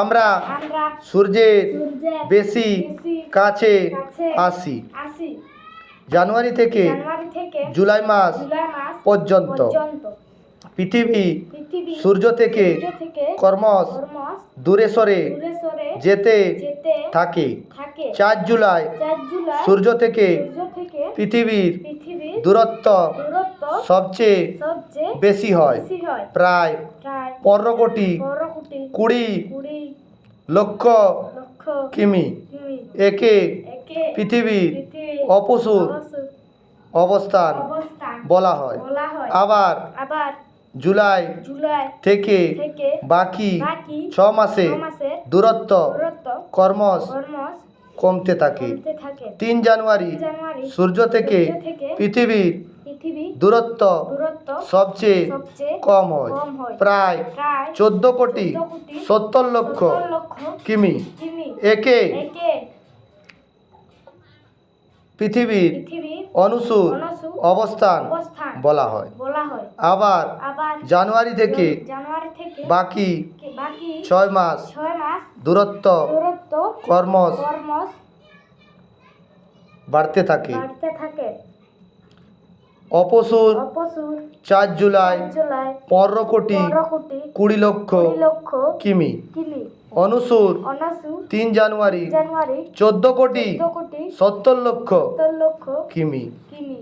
আমরা সূর্যের বেশি কাছে আসি। জানুয়ারি থেকে জুলাই মাস পর্যন্ত। পৃথিবী সূর্য থেকে কর্মস দূরে সরে যেতে থাকে। চার জুলাই সূর্য থেকে পৃথিবীর দূরত্ব সবচেয়ে বেশি হয়। প্রায় পনেরো কোটি কুড়ি লক্ষ কিমি একে পৃথিবীর পৃথিবী অপসুর অবস্থান বলা হয়। আবার জুলাই থেকে বাকি ছ মাসে দূরত্ব কর্মস কমতে থাকে। তিন জানুয়ারি সূর্য থেকে পৃথিবীর দূরত্ব সবচেয়ে কম হয়। প্রায় চোদ্দ কোটি সত্তর লক্ষ কিমি। একে পৃথিবীর পৃথিবী অনুসুর অবস্থান বলা হয়। আবার জানুয়ারি থেকে বাকি ছয় মাস দূরত্ব কর্মস বাড়তে থাকে। অপসুর অপসুর চার জুলাই জুলাই পনেরো কোটি কোটি কুড়ি লক্ষ লক্ষ কিমি কিমি অনুসুর অনসু তিন জানুয়ারি জানুয়ারি চোদ্দ কোটি কোটি সত্তর লক্ষ লক্ষ কিমি। কিমি।